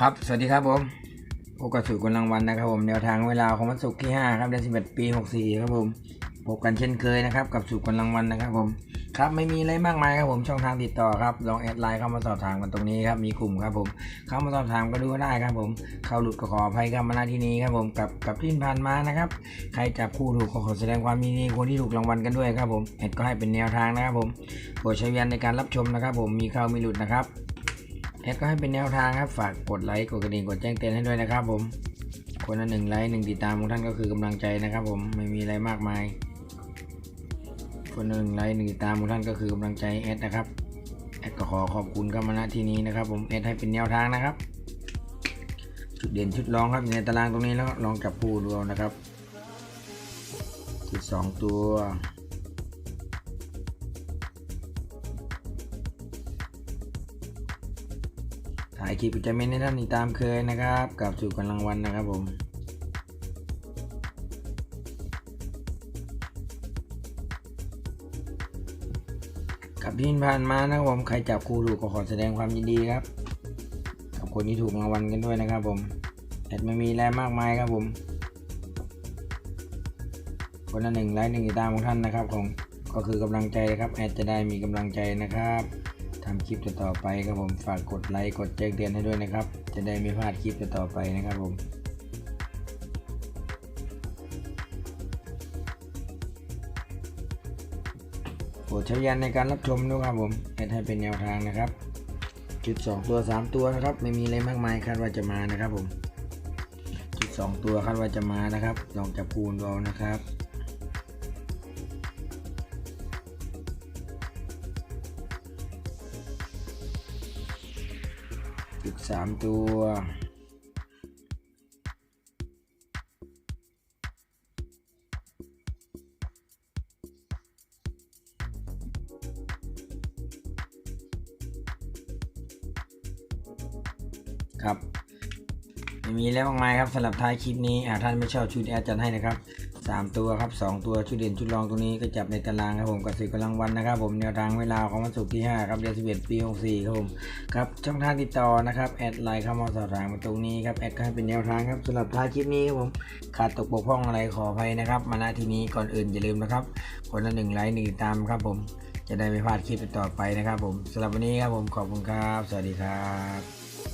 ครับ สวัสดีครับผมพบกับสู่กำลังวันนะครับผม แนวทางเวลาของวันศุกร์ที่ 5 ครับเดือน11 ปี 64 ครับผม พบกันเช่นเคยนะครับ กับสู่กำลังวันนะครับผม ครับ ไม่มีอะไรมากมายครับผม ช่องทางติดต่อครับ ลองแอดไลน์เข้ามาสอบถามกันตรงนี้ครับ มีกลุ่มครับผม เข้ามาสอบถามก็ดูได้ครับผม เข้าหลุดก็ขออภัยครับมาณที่นี้ครับผม กับกับที่ผ่านมานะครับ ใครจับคู่ถูกก็ขอแสดงความยินดีคนที่ถูกรางวัลกันด้วยครับผมแอดก็ให้เป็นแนวทางนะครับผม โปรดใช้วิญญาณในการรับชมนะครับ ผม มีเข้ามีหลุดนะครับ แอดก็ให้เป็นแนวทางครับ ฝากกดไลค์ กดกระดิ่ง กดแจ้งเตือนให้ด้วยนะครับผม คนละหนึ่งไลค์หนึ่งติดตามของท่านก็คือกำลังใจนะครับผม ไม่มีอะไรมากมาย คนละหนึ่งไลค์หนึ่งติดตามของท่านก็คือกำลังใจแอดนะครับ แอดก็ขอขอบคุณครับมาณที่นี้นะครับผม แอดให้เป็นแนวทางนะครับ จุดเด่นชุดรองครับในตารางตรงนี้แล้วลองจับคู่ดูนะครับจุดสองตัว ถ่ายคลิปประเมนให้ท่านติดตามเคยนะครับกับสู่กันรางวัลนะครับผมกับที่ผ่านมานะครับผมใครจับคู่ถูกก็ขอแสดงความยินดีครับ กับคนที่ถูกรางวัลกันด้วยนะครับผมแอดไม่มีแรงมากมายครับผม คนละหนึ่งไลค์หนึ่งติดตามของท่านนะครับผมก็คือกำลังใจนะครับแอดจะได้มีกำลังใจนะครับ ทำคลิปต่อๆไปครับผมฝากกดไลค์กดแจ้งเตือนให้ด้วยนะครับ จะได้ไม่พลาดคลิปต่อๆไปนะครับผมโปรดใช้ยานในการรับชมด้วยครับผมให้เป็นแนวทางนะครับจุด 2 ตัว 3 ตัวนะครับ ไม่มีอะไรมากมายคาดว่าจะมานะครับผมจุด 2 ตัวคาดว่าจะมานะครับ ลองจับคูณดูเอานะครับ อีกสามตัว ครับ ม่มีแล้วมากมายครับสำหรับท้ายคลิปนี้อ่าท่านไม่ชอบชุดแอดจัดให้นะครับสามตัวครับสองตัวชุดเด่นชุดรองตรงนี้ก็จับในตารางครับผมกับสื่อกำลังวันนะครับ ผมแนวทางเวลาของวันศุกร์ที่ห้าครับเดือนสิบเอ็ดปีหกสี่ครับผมครับช่องทางติดต่อนะครับแอดไลน์เข้ามาสอบถามมาตรงนี้ครับแอดก็ให้เป็นแนวทางครับสำหรับท้ายคลิปนี้ครับผมขาดตกบกพร่องอะไรขออภัยนะครับ มาณที่นี้ก่อนอื่นอย่าลืมนะครับคนละหนึ่งไลค์หนึ่งตามครับผมจะได้ไม่พลาดคลิปต่อไปนะครับผมสำหรับวันนี้ครับผมขอบคุณครับ สวัสดีครับ